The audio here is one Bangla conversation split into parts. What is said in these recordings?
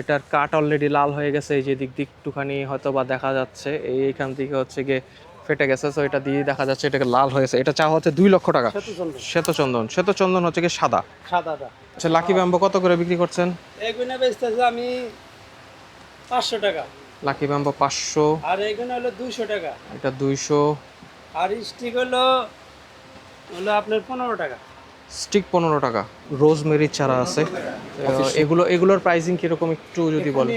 এটার কাঠ অলরেডি লাল হয়ে গেছে এই যে দিক দিক একটুখানি হয়তো বা দেখা যাচ্ছে। এই এইখান থেকে হচ্ছে গিয়ে ফেটে গেছে তো এটা দিয়ে দেখা যাচ্ছে এটাকে লাল হয়েছে এটা চা হচ্ছে দুই লক্ষ টাকা। শ্বেতচন্দন। শ্বেতচন্দন। হচ্ছে গিয়ে সাদা। সাদাটা আচ্ছা লাকি ব্যাম্বো কত করে বিক্রি করছেন? এগুলো বেচতেছে আমি পাঁচশো টাকা। লাকি ব্যাম্বো পাঁচশো। আর এগুলো হলো দুইশো টাকা। এটা দুইশো। আর স্টিক হলো হলো আপনার পনেরো টাকা। স্টিক পনেরো টাকা। রোজমেরির চারা আছে। এগুলো এগুলোর প্রাইসিং কীরকম একটু যদি বলেন।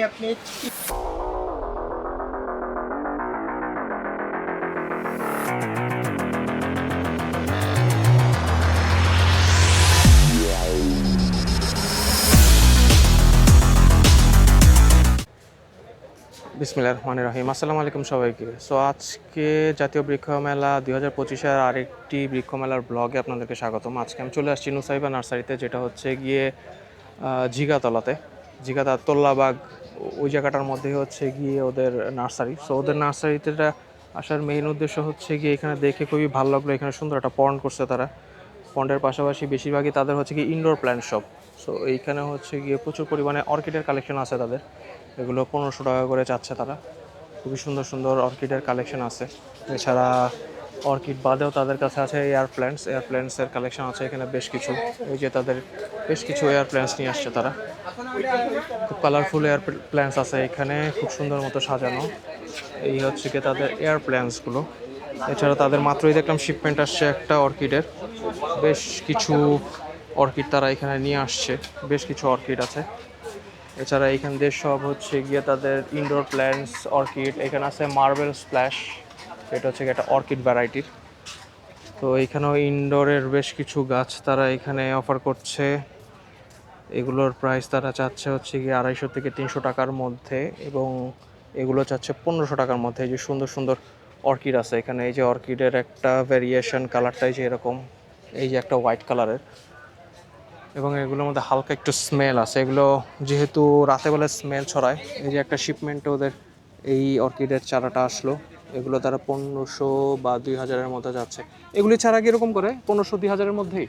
আপনি বিসমিল্লাহ রহমান রহিম। আসসালামু আলাইকুম সবাইকে। সো আজকে জাতীয় বৃক্ষ মেলা দুই হাজার পঁচিশের আরেকটি বৃক্ষ মেলার ব্লগে আপনাদেরকে স্বাগতম। আজকে আমি চলে আসছি নুসাইবা নার্সারিতে, যেটা হচ্ছে গিয়ে জিগাতলাতে। জিগাতা তোল্লাবাগ, ওই জায়গাটার মধ্যে হচ্ছে গিয়ে ওদের নার্সারি। সো ওদের নার্সারিতে আসার মেইন উদ্দেশ্য হচ্ছে গিয়ে এখানে দেখে খুবই ভালো লাগল। এখানে সুন্দর একটা পন্ড করছে তারা। পন্ডের পাশাপাশি বেশিরভাগই তাদের হচ্ছে গিয়ে ইনডোর প্ল্যান্ট শপ সো এইখানে হচ্ছে গিয়ে প্রচুর পরিমাণে অর্কিডের কালেকশন আছে তাদের। এগুলো পনেরোশো টাকা করে চাচ্ছে তারা। খুবই সুন্দর সুন্দর অর্কিডের কালেকশন আছে। এছাড়া অর্কিড বাদেও তাদের কাছে আছে এয়ার প্ল্যান্টস এয়ার প্ল্যান্টসের কালেকশন আছে এখানে বেশ কিছু। এই যে তাদের বেশ কিছু এয়ার প্ল্যান্টস নিয়ে আসছে তারা। খুব কালারফুল এয়ার প্ল্যান্টস আছে এখানে, খুব সুন্দর মতো সাজানো। এই হচ্ছে কি তাদের এয়ার প্ল্যান্টসগুলো এছাড়া তাদের মাত্রই দেখলাম শিপমেন্ট আসছে একটা অর্কিডের। বেশ কিছু অর্কিড তারা এখানে নিয়ে আসছে। বেশ কিছু অর্কিড আছে। এছাড়া এখান দিয়ে সব হচ্ছে গিয়ে তাদের ইনডোর প্ল্যান্টস অর্কিড এখানে আছে মার্বেল স্প্ল্যাশ এটা হচ্ছে একটা অর্কিড ভ্যারাইটির তো এখানেও ইনডোরের বেশ কিছু গাছ তারা এখানে অফার করছে। এগুলোর প্রাইস তারা চাচ্ছে হচ্ছে গিয়ে আড়াইশো থেকে তিনশো টাকার মধ্যে এবং এগুলো চাচ্ছে পনেরোশো টাকার মধ্যে। এই যে সুন্দর সুন্দর অর্কিড আছে এখানে। এই যে অর্কিডের একটা ভ্যারিয়েশন কালারটাই যে এরকম, এই যে একটা হোয়াইট কালারের এবং এগুলোর মধ্যে হালকা একটু স্মেল আছে। এগুলো যেহেতু রাতে বেলা স্মেল ছড়ায় এই যে একটা শিপমেন্টে ওদের এই অর্কিডের চারাটা আসলো এগুলো তারা পনেরোশো বা দুই হাজারের মধ্যে যাচ্ছে। এগুলি চারা কীরকম করে? পনেরোশো দুই হাজারের মধ্যেই?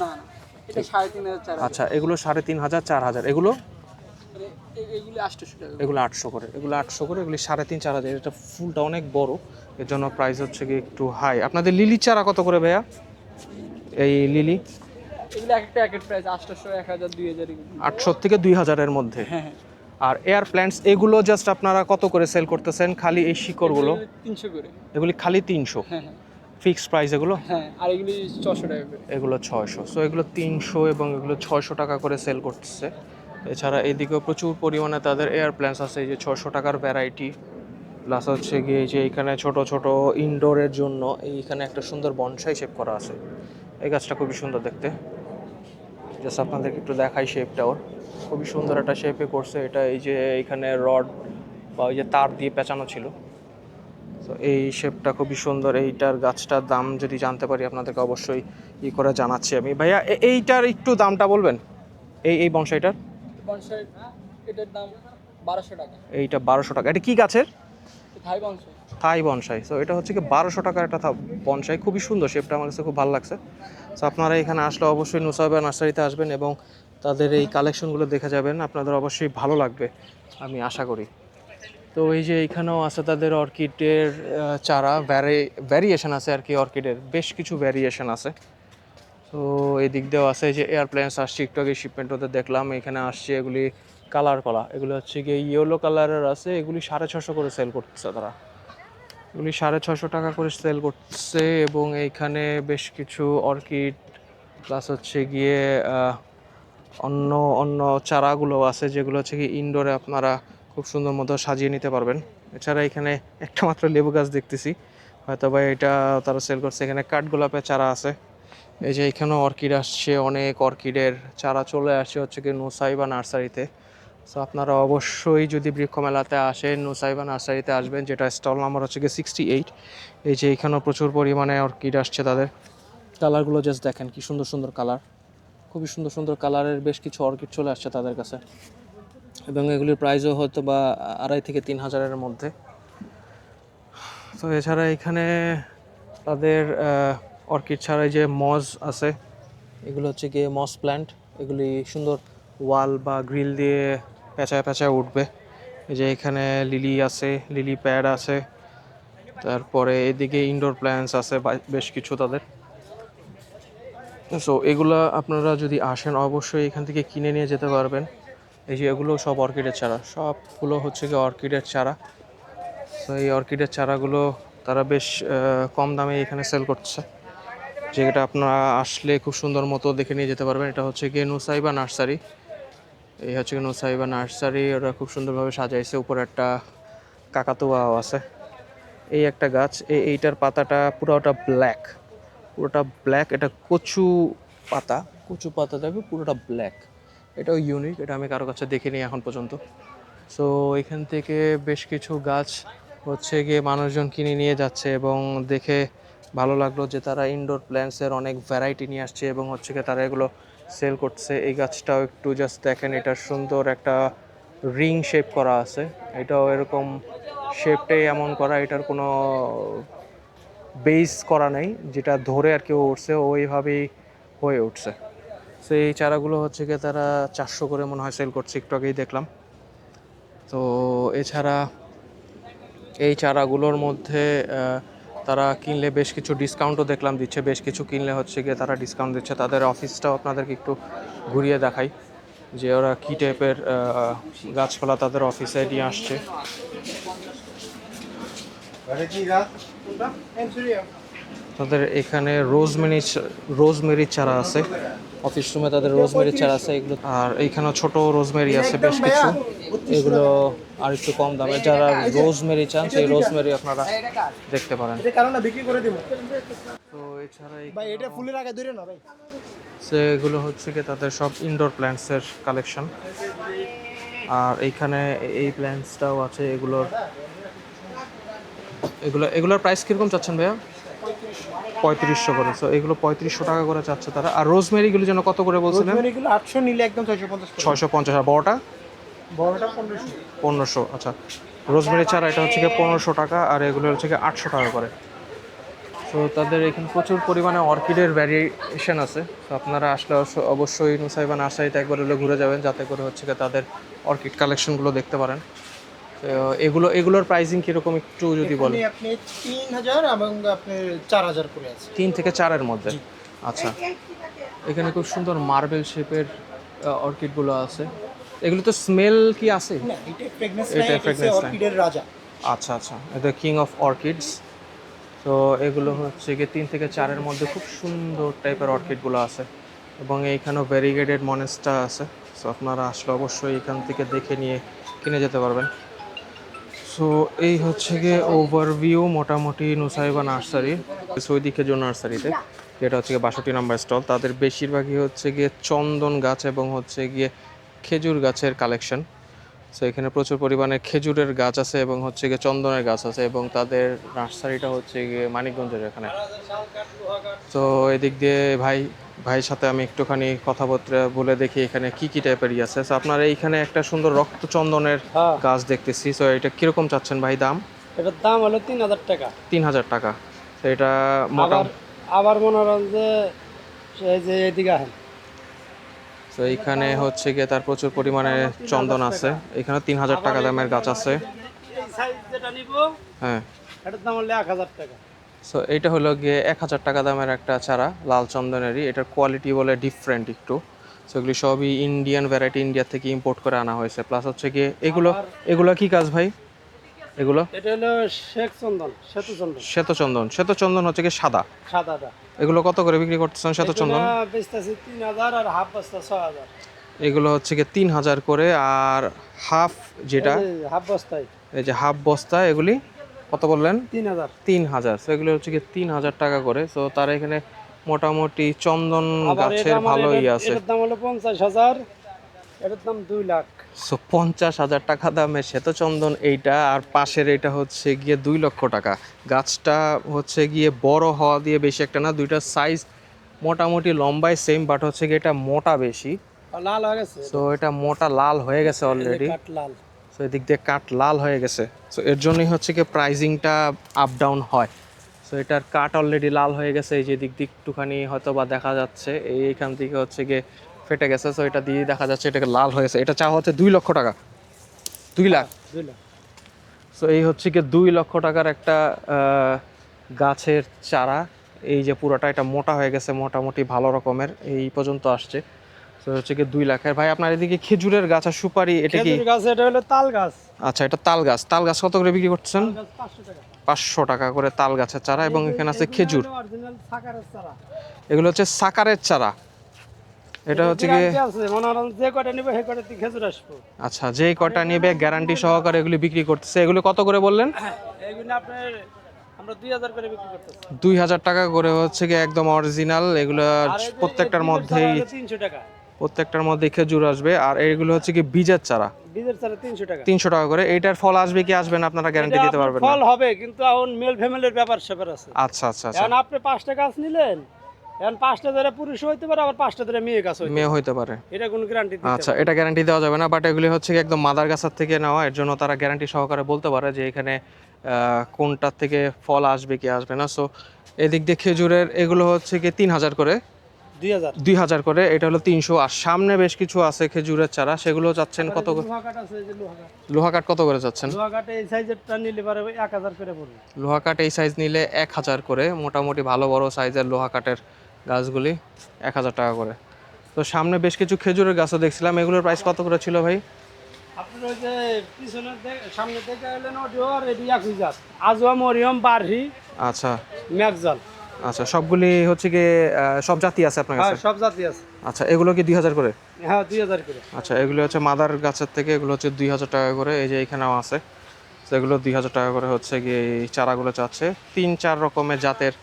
না না এটা সাড়ে তিন হাজার আচ্ছা এগুলো সাড়ে তিন হাজার চার হাজার। এগুলো? টাকা এগুলো আটশো করে। এগুলো আটশো করে এগুলি সাড়ে তিন চার হাজার। এটা ফুলটা অনেক বড় এর জন্য প্রাইস হচ্ছে কি একটু হাই আপনাদের লিলি চারা কত করে ভাইয়া? এই লিলি এগুলো এক একটা প্রাইস আটশোশো এক হাজার দুই হাজার আটশো থেকে দুই হাজারের মধ্যে। হ্যাঁ হ্যাঁ। আর এয়ার প্ল্যান্টস এগুলো জাস্ট আপনারা কত করে সেল করতেছেন? খালি এই শিকড়গুলো? তিনশো করে। এগুলি খালি তিনশো? হ্যাঁ হ্যাঁ। ফিক্সড প্রাইস এগুলো? হ্যাঁ আর এগুলি ছশো টাকা করে। এগুলো ছয়শো। সো এগুলো তিনশো এবং এগুলো ছয়শো টাকা করে সেল করতেছে। এছাড়া এদিকেও প্রচুর পরিমাণে তাদের এয়ার প্ল্যান্স আছে এই যে ছশো টাকার ভ্যারাইটি প্লাস হচ্ছে গিয়ে যে এখানে ছোট ছোট ইনডোরের জন্য এইখানে একটা সুন্দর বনসাই শেপ করা আছে। এই গাছটা খুবই সুন্দর দেখতে। জাস্ট আপনাদেরকে একটু দেখাই শেপটা ওর। খুবই সুন্দর একটা শেপে করছে। এটা এই যে এখানে রড বা ওই যে তার দিয়ে পেঁচানো ছিল। তো এই শেপটা খুবই সুন্দর। এইটার গাছটার দাম যদি জানতে পারি আপনাদেরকে অবশ্যই ই করে জানাচ্ছি আমি। ভাইয়া এইটার একটু দামটা বলবেন? এই এই বনসাইটার? এটার দাম বারোশো টাকা। এইটা বারোশো টাকা। এটা কি গাছের? Thai bonsai. Thai bonsai. So এটা হচ্ছে কি বারোশো টাকার একটা বনসাই। খুবই সুন্দর শেপটা আমার কাছে খুব ভালো লাগছে। আপনারা এখানে আসলে অবশ্যই নুসাইবা নার্সারিতে আসবেন এবং তাদের এই কালেকশনগুলো দেখে যাবেন। আপনাদের অবশ্যই ভালো লাগবে, আমি আশা করি। তো এই যে এখানেও আছে তাদের অর্কিডের চারা ভ্যারি ভ্যারিয়েশন আছে আর কি অর্কিডের, বেশ কিছু ভ্যারিয়েশন আছে। তো এই দিক দিয়েও আছে যে এয়ারপ্লেন্স আসছে, একটু আগে শিপমেন্ট ওদের দেখলাম, এখানে আসছে এগুলি কালার কলা, এগুলো হচ্ছে গিয়ে ইয়েলো কালারের আছে, এগুলি সাড়ে ছশো করে সেল করতেছে তারা। এগুলি সাড়ে ছশো টাকা করে সেল করছে এবং এইখানে বেশ কিছু অর্কিড প্লাস হচ্ছে গিয়ে অন্য অন্য চারাগুলো আছে যেগুলো হচ্ছে কি ইনডোরে আপনারা খুব সুন্দর মতো সাজিয়ে নিতে পারবেন। এছাড়া এখানে একটা মাত্র লেবু গাছ দেখতেছি। হয়তো বা এটা তারা সেল করছে। এখানে কাঠগোলাপের চারা আছে। এই যে এখানেও অর্কিড আসছে, অনেক অর্কিডের চারা চলে আসছে হচ্ছে কি নোসাই বা নার্সারিতে। সো আপনারা অবশ্যই যদি বৃক্ষ মেলাতে আসেন নুসাইবা নার্সারিতে আসবেন, যেটা স্টল নাম্বার হচ্ছে গিয়ে সিক্সটি এইট এই যে এখানেও প্রচুর পরিমাণে অর্কিড আসছে তাদের। কালারগুলো জাস্ট দেখেন কি সুন্দর সুন্দর কালার খুবই সুন্দর সুন্দর কালারের বেশ কিছু অর্কিড চলে আসছে তাদের কাছে। এবং এগুলির প্রাইসও হয়তো বা আড়াই থেকে তিন হাজারের মধ্যে। তো এছাড়া এখানে তাদের অর্কিড ছাড়া এই যে মজ আছে, এগুলো হচ্ছে গিয়ে মস প্ল্যান্ট এগুলি সুন্দর ওয়াল বা গ্রিল দিয়ে পেঁচায় পেঁচায় উঠবে। এই যে এখানে লিলি আছে, লিলি প্যাড আছে। তারপরে এদিকে ইনডোর প্ল্যান্টস আছে বেশ কিছু তাদের। সো এগুলা আপনারা যদি আসেন, অবশ্যই এখান থেকে কিনে নিয়ে যেতে পারবেন। এই যে এগুলো সব অর্কিডের চারা। সবগুলো হচ্ছে কি অর্কিডের চারা। তো এই অর্কিডের চারাগুলো তারা বেশ কম দামে এখানে সেল করছে। যেটা আপনারা আসলে খুব সুন্দর মতো দেখে নিয়ে যেতে পারবেন। এটা হচ্ছে গিয়ে নুসাইবা নার্সারি এই হচ্ছে গিয়ে নুসাইবা নার্সারি, ওরা খুব সুন্দরভাবে সাজাইছে। উপরে একটা কাকাতুয়াও আছে। এই একটা গাছ, এই এইটার পাতাটা পুরোটা ব্ল্যাক পুরোটা ব্ল্যাক এটা কচু পাতা। কচু পাতা দেখবে পুরোটা ব্ল্যাক এটাও ইউনিক এটা আমি কারও কাছে দেখিনি এখন পর্যন্ত। সো এখান থেকে বেশ কিছু গাছ হচ্ছে গিয়ে মানুষজন কিনে নিয়ে যাচ্ছে এবং দেখে ভালো লাগল যে তারা ইনডোর প্ল্যান্টসের অনেক ভ্যারাইটি নিয়ে আসছে এবং হচ্ছে গিয়ে তারা এগুলো সেল করছে এই গাছটাও একটু জাস্ট দেখেন, এটা সুন্দর একটা রিং শেপ করা আছে। এটাও এরকম শেপটাই এমন করা, এটার কোনো বেস করা নেই, যেটা ধরে আর কেউ উঠছে ওইভাবেই হয়ে উঠছে। তো এই চারাগুলো হচ্ছে গিয়ে তারা চারশো করে মনে হয় সেল করছে, একটু আগেই দেখলাম। তো, এছাড়া এই চারাগুলোর মধ্যে তারা কিনলে বেশ কিছু ডিসকাউন্টও দেখলাম, দিচ্ছে, বেশ কিছু কিনলে হচ্ছে গিয়ে তারা ডিসকাউন্ট দিচ্ছে। তাদের অফিসটাও আপনাদেরকে একটু ঘুরিয়ে দেখাই যে ওরা কী টাইপের গাছপালা তাদের অফিসে নিয়ে আসছে। তাদের এখানে রোজমেরি রোজমেরি চারা আছে। অফিস রুমে তাদের রোজমেরি চারা আছে এগুলো আর এইখানেও ছোট রোজমেরি আছে বেশ কিছু। এগুলো আর একটু কম দামে। যারা রোজমেরি চান সেই রোজমেরি আপনারা দেখতে পারেন। এটা বিক্রি করে দিব। তো এছাড়া ভাই এটা ফুলের আগে ধরে না ভাই। সেগুলো হচ্ছে কি তাদের সব ইনডোর প্ল্যান্টসের কালেকশন আর এইখানে এই প্ল্যান্টসটাও আছে এগুলোর। এগুলো এগুলোর প্রাইস কীরকম চাচ্ছেন ভাইয়া? পঁয়ত্রিশশো করে। সো এগুলো পঁয়ত্রিশশো টাকা করে চাচ্ছে তারা। আর রোজমেরিগুলো যেন কত করে বলছিলেন? এগুলো আটশো নিলে একদম ছয়শো পঞ্চাশ ছয়শো পঞ্চাশ। আর বড়টা? বড়টা পনেরোশো। পনেরোশো আচ্ছা। রোজমেরি চারা এটা হচ্ছে গিয়ে পনেরোশো টাকা আর এগুলো হচ্ছে গিয়ে আটশো টাকা করে। তো তাদের এখানে প্রচুর পরিমাণে অর্কিডের ভ্যারিয়েশন আছে। তো আপনারা আসলে অবশ্য- অবশ্যই নুসাইবা নার্সারিতে একবার হলে ঘুরে যাবেন যাতে করে হচ্ছে গিয়ে তাদের অর্কিড কালেকশনগুলো দেখতে পারেন। এগুলো এগুলোর প্রাইসিং কীরকম একটু যদি বলেন? আপনি তিন হাজার এবং আপনি চার হাজার করে আছে। তিন থেকে চারের মধ্যে? আচ্ছা। এখানে খুব সুন্দর মার্বেল শেপের অর্কিডগুলো আছে। এগুলো তো স্মেল কি আছে? এটা অর্কিডের রাজা। আচ্ছা আচ্ছা। এটা কিং অফ অর্কিডস তো এগুলো হচ্ছে গিয়ে তিন থেকে চারের মধ্যে খুব সুন্দর টাইপের অর্কিডগুলো আছে। এবং এইখানেও ভ্যারিগেটেড মনেস্টা আছে। সো আপনারা আসলে অবশ্যই এখান থেকে দেখে নিয়ে কিনে যেতে পারবেন। সো এই হচ্ছে গিয়ে ওভারভিউ মোটামুটি নুসাইবা নার্সারির সৈদি খেজুর নার্সারিতে, যেটা হচ্ছে গিয়ে বাষট্টি নাম্বার স্টল। তাদের বেশিরভাগই হচ্ছে গিয়ে চন্দন গাছ এবং হচ্ছে গিয়ে খেজুর গাছের কালেকশন সো এখানে প্রচুর পরিমাণে খেজুরের গাছ আছে এবং হচ্ছে গিয়ে চন্দনের গাছ আছে এবং তাদের নার্সারিটা হচ্ছে গিয়ে মানিকগঞ্জের এখানে। তো এদিক দিয়ে ভাই ভাইয়ের সাথে আমি একটুখানি কথাবার্তা বলে দেখি এখানে কি কি টাইপের ই আছে। আপনারা এইখানে একটা সুন্দর রক্তচন্দনের হ্যাঁ। গাছ দেখতেছি। তো এটা কীরকম চাচ্ছেন ভাই দাম? এটার দাম হলো তিন হাজার টাকা। তিন হাজার টাকা। তো এটা মোটা আবার আবার মনে করেন যে এই যে এদিকে তো এইখানে হচ্ছে গিয়ে তার প্রচুর পরিমাণে চন্দন আছে। এখানে তিন হাজার টাকা দামের গাছ আছে। এই সাইজ নিব হ্যাঁ। এটার দাম হলো এক হাজার টাকা। সো এটা হলো গিয়ে এক হাজার টাকা দামের একটা চারা লাল চন্দনেরই। এটার কোয়ালিটি বলে ডিফারেন্ট একটু। সো এগুলি সবই ইন্ডিয়ান ভ্যারাইটি ইন্ডিয়া থেকে ইম্পোর্ট করে আনা হয়েছে। প্লাস হচ্ছে গিয়ে এগুলো এগুলো কি কাজ ভাই? এগুলো? এটা হলো শেখ চন্দন সেতু চন্দন। শ্বেত চন্দন। শ্বেত চন্দন হচ্ছে কি সাদা। সাদাটা এগুলো কত করে বিক্রি করতেছেন শ্বেত চন্দন? বেচতেছি তিন হাজার আর হাফ বস্তা ছয় হাজার। এগুলো হচ্ছে কি তিন হাজার করে আর হাফ যেটা হাফ বস্তায়। এই যে হাফ বস্তা এগুলি কত বললেন? তিন হাজার। তিন হাজার। তো এগুলো হচ্ছে কি তিন হাজার টাকা করে। তো তারা এখানে মোটামুটি চন্দন গাছের ভালোই আছে। এটার দাম হলো পঞ্চাশ হাজার। এটার দাম দুই লাখ। সো পঞ্চাশ হাজার টাকা দামের শ্বেতচন্দন এইটা। আর পাশের এটা হচ্ছে গিয়ে দুই লক্ষ টাকা। গাছটা হচ্ছে গিয়ে বড় হওয়া দিয়ে বেশি একটা না দুইটা সাইজ মোটামুটি লম্বায় সেম বাট হচ্ছে গিয়ে এটা মোটা বেশি। লাল হয়ে গেছে। সো এটা মোটা লাল হয়ে গেছে অলরেডি লাল। সো এদিক দিয়ে কাঠ লাল হয়ে গেছে। সো এর জন্যই হচ্ছে কি প্রাইজিংটা আপ ডাউন হয়। সো এটার কাঠ অলরেডি লাল হয়ে গেছে এই যে দিক দিক একটুখানি হয়তো বা দেখা যাচ্ছে। এইখান থেকে হচ্ছে গিয়ে ফেটে গেছে। সো এটা দিয়ে দেখা যাচ্ছে এটাকে লাল হয়েছে এটা চা হচ্ছে দুই লক্ষ টাকা। দুই লাখ। দুই লাখ। সো এই হচ্ছে কি দুই লক্ষ টাকার একটা গাছের চারা। এই যে পুরোটা এটা মোটা হয়ে গেছে মোটামুটি ভালো রকমের। এই পর্যন্ত আসছে। তো হচ্ছে কি দুই লাখের। ভাই আপনার এদিকে খেজুরের গাছ আর সুপারি এটা কি? গাছ এটা হলো তাল গাছ। আচ্ছা এটা তাল গাছ। তাল গাছ কত করে বিক্রি করছেন পাঁচশো টাকা। করে তাল গাছের চারা এবং এখানে আছে খেজুর। এগুলো হচ্ছে সাকারের চারা। এটা হচ্ছে কি যে কটা নিবে সেই কটা খেজুর আসব। আচ্ছা যেই কটা নেবে গ্যারান্টি সহকারে এগুলি বিক্রি করতেছে। এগুলো কত করে বললেন? এইগুলো আপনার দুই হাজার টাকা করে হচ্ছে কি একদম অরিজিনাল এগুলো প্রত্যেকটার মধ্যেই তিনশো টাকা। প্রত্যেকটার মধ্যে খেজুর আসবে। আর এইগুলো হচ্ছে কি বীজের চারা। বীজের চারা তিনশো টাকা। তিনশো টাকা করে। এইটার ফল আসবে কি আসবে না আপনারা গ্যারান্টি দিতে পারবেন না। ফল হবে কিন্তু এখন মেল ফ্যামিলির ব্যাপার স্যাপার আছে। আচ্ছা আচ্ছা আচ্ছা। এখন আপনি পাঁচটা গাছ নিলেন এখন পাঁচটা ধরে পুরুষ হইতে পারে আবার পাঁচটা ধরে মেয়ে গাছ মেয়ে হইতে পারে। এটা কোনো গ্যারান্টি আচ্ছা এটা গ্যারান্টি দেওয়া যাবে না বাট এগুলি হচ্ছে কি একদম মাদার গাছের থেকে নেওয়া এর জন্য তারা গ্যারান্টি সহকারে বলতে পারে যে এখানে কোনটার থেকে ফল আসবে কি আসবে না। সো এদিক দিয়ে খেজুরের এগুলো হচ্ছে কি তিন হাজার করে। দুই হাজার। করে এটা হলো তিনশো। আর সামনে বেশ কিছু আছে খেজুরের চারা সেগুলো চাচ্ছেন কত লোহা কাঠ কত করে চাচ্ছেন? লোহা কাঠ এই সাইজ নিলে এক হাজার করে মোটামুটি ভালো বড় সাইজের লোহা কাঠের গাছগুলি এক হাজার টাকা করে। তো সামনে বেশ কিছু খেজুরের গাছও দেখছিলাম এগুলোর প্রাইস কত করে ছিল ভাই? আপনার ওই যে পিছনের সামনে থেকে এলেন ওটিও আর এটি একই জাত আজোয়া মরিয়ম বারহি আচ্ছা। ম্যাকজল আচ্ছা সবগুলি হচ্ছে কি সব জাতি আছে আপনার হ্যাঁ কাছে সব জাতি আছে। আচ্ছা এগুলো কি দুই হাজার করে? হ্যাঁ দুই হাজার করে। আচ্ছা এগুলো হচ্ছে মাদার গাছের থেকে এগুলো হচ্ছে দুই হাজার টাকা করে এই যে এখানেও আছে। তো এগুলো দুই হাজার টাকা করে হচ্ছে কি এই চারাগুলো চাচ্ছে। তিন চার রকমের জাতের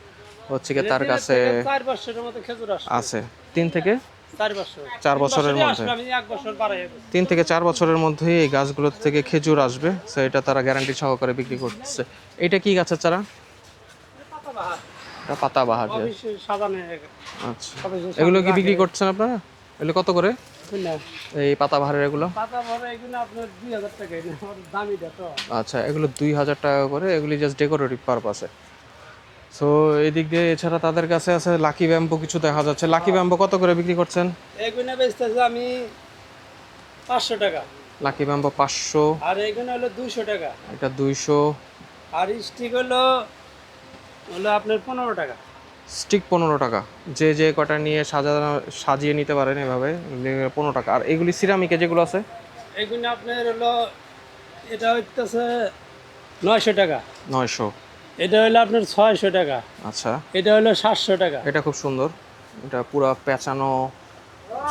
হচ্ছে কি তার কাছে চার বছরের মতো খেজুর আসবে আছে। তিন থেকে? চার বছর। চার বছরের মধ্যে। আমি এক বছর বাড়াই তিন থেকে চার বছরের মধ্যেই এই গাছগুলোর থেকে খেজুর আসবে তো এটা তারা গ্যারান্টি সহকারে বিক্রি করতেছে এটা কি গাছের চারা? এটা পাতাবাহার আচ্ছা। এগুলো কি বিক্রি করছেন আপনারা? এগুলো কত করে? এই পাতাবাহারের এগুলো? আচ্ছা এগুলো দুই হাজার টাকা করে এগুলি জাস্ট ডেকোরেটিভ পারপাসে সো এদিক দিয়ে এছাড়া তাদের কাছে আছে লাকি ব্যাম্বো কিছু দেখা যাচ্ছে। লাকি ব্যাম্বো কত করে বিক্রি করছেন? এগুলো বেচতেছে আমি পাঁচশো টাকা। লাকি ব্যাম্বো পাঁচশো। আর এগুলো হলো দুশো টাকা। এটা দুইশো। আর স্টিক হলো হলো আপনার পনেরো টাকা। স্টিক পনেরো টাকা। যে যে কটা নিয়ে সাজানো সাজিয়ে নিতে পারেন এভাবে পনেরো টাকা। আর এগুলি সিরামিকে যেগুলো আছে? এগুলো আপনার হলো এটা হইতেছে নয়শো টাকা। নয়শো। এটা হলো আপনার ছয়শো টাকা। আচ্ছা। এটা হলো সাতশো টাকা। এটা খুব সুন্দর। এটা পুরো পেঁচানো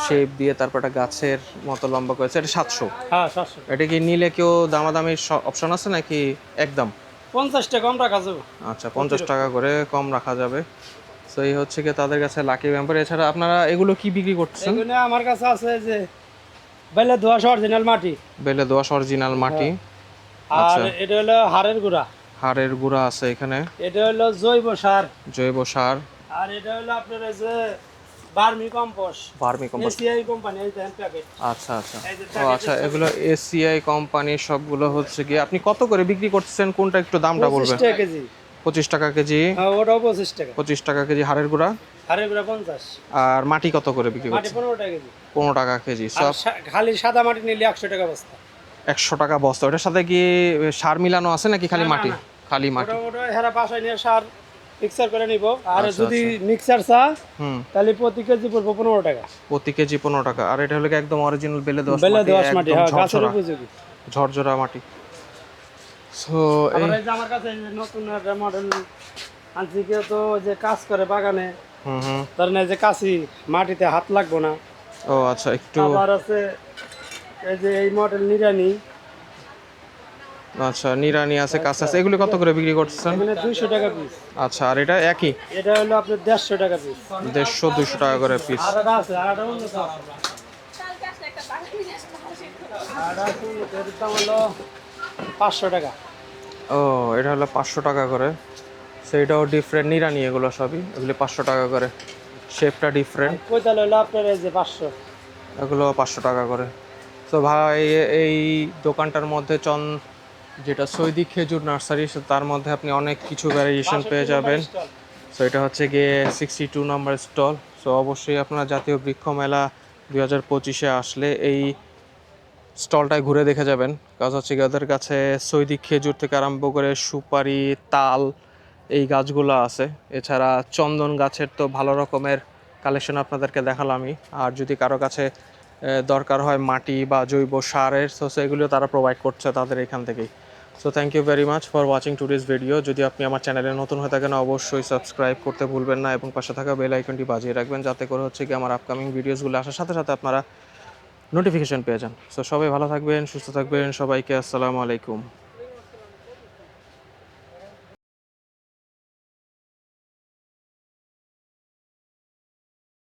শেপ দিয়ে তারপর একটা গাছের মতো লম্বা করেছে। এটা সাতশো। হ্যাঁ সাতশো। এটা কি নিলে কেউ দামাদামির অপশন আছে নাকি একদম? পঞ্চাশ টাকা কম রাখা যাবে। আচ্ছা পঞ্চাশ টাকা করে কম রাখা যাবে। তো এই হচ্ছে কি তাদের কাছে লাকি ব্যাম্পার এছাড়া আপনারা এগুলো কি বিক্রি করছেন? এগুলো আমার কাছে আছে যে বেলে ধোয়া অরিজিনাল মাটি। বেলে দোয়াশ অরিজিনাল মাটি। আর এটা হলো হাড়ের গুঁড়া। হাড়ের গুঁড়া আছে এখানে। এটা হলো জৈব সার। জৈব সার। আর এটা হলো আপনার যে vermi compost vermi compost ACI company এই দেখেন প্যাকেট আচ্ছা আচ্ছা। ও আচ্ছা এগুলো এসিআই কোম্পানির সবগুলো হচ্ছে কি আপনি কত করে বিক্রি করছেন কোনটা একটু দামটা বলবেন? টাকা কেজি। পঁচিশ টাকা কেজি? হ্যাঁ ওটাও পঁচিশ টাকা। পঁচিশ টাকা কেজি হাড়ের গুঁড়া? হাড়ের গুঁড়া পঞ্চাশ। আর মাটি কত করে বিক্রি মাটি টাকা কেজি। পনেরো টাকা কেজি। সব খালি সাদা মাটি নিলে একশো টাকা বস্তা। একশো টাকা বস্তা। ওটার সাথে কি সার মিলানো আছে নাকি খালি মাটি? খালি মাটি। ওটা ওটা হেরা বাসায় নিয়ে সার মিক্সার করে নিব। আর যদি মিক্সার চা তাহলে প্রতি কেজি পড়ব পনেরো টাকা। প্রতি কেজি পনেরো টাকা। আর এটা হলো একদম অরিজিনাল বেলে দোয়াশ বেলে দোয়াশ মাটি হ্যাঁ গাছের উপযোগী। ঝরঝরা মাটি। সো এই যে আমার কাছে নতুন একটা মডেল আনছি কেউ তো যে কাজ করে বাগানে হুম হুম। ধরেন এই যে কাশি মাটিতে হাত লাগবো না। ও আচ্ছা একটু আবার আছে এই যে এই মডেল নিরানি আচ্ছা নিরানি আছে কাঁচা আছে এগুলো কত করে বিক্রি এখানে দুইশো টাকা পিস আচ্ছা আর এটা একই? এটা হলো আপনার দেড়শো টাকা পিস দেড়শো দুশো টাকা করে পিস আর আছে দাম পাঁচশো টাকা। ও এটা হলো পাঁচশো টাকা করে। সেইটাও ডিফারেন্ট নিরানি এগুলো সবই। এগুলো পাঁচশো টাকা করে। শেপটা ডিফারেন্ট কোথায় হলো আপনার এই যে পাঁচশো। এগুলো পাঁচশো টাকা করে। তো ভাই এই দোকানটার মধ্যে চন যেটা সৈদি খেজুর নার্সারি তার মধ্যে আপনি অনেক কিছু ভ্যারিয়েশন পেয়ে যাবেন। সো এটা হচ্ছে গিয়ে sixty two number stall so অবশ্যই আপনারা জাতীয় বৃক্ষ মেলা দুই হাজার পঁচিশে আসলে এই স্টলটায় ঘুরে দেখে যাবেন। কাজ হচ্ছে গিয়ে ওদের কাছে সৈদিক খেজুর থেকে আরম্ভ করে সুপারি তাল এই গাছগুলো আছে। এছাড়া চন্দন গাছের তো ভালো রকমের কালেকশন আপনাদেরকে দেখালামই। আর যদি কারও কাছে দরকার হয় মাটি বা জৈব সারের সো সেগুলো তারা প্রোভাইড করছে তাদের এখান থেকেই। So thank you very much for watching today's video যদি আপনি আমার চ্যানেলে নতুন হয়ে থাকেন, অবশ্যই সাবস্ক্রাইব করতে ভুলবেন না এবং পাশে থাকা বেল আইকনটি বাজিয়ে রাখবেন, যাতে করে হচ্ছে কি আমার আপকামিং ভিডিওসগুলো আসার সাথে সাথে আপনারা নোটিফিকেশন পেয়ে যান। সো সবাই ভালো থাকবেন, সুস্থ থাকবেন, সবাইকে আসসালামু আলাইকুম।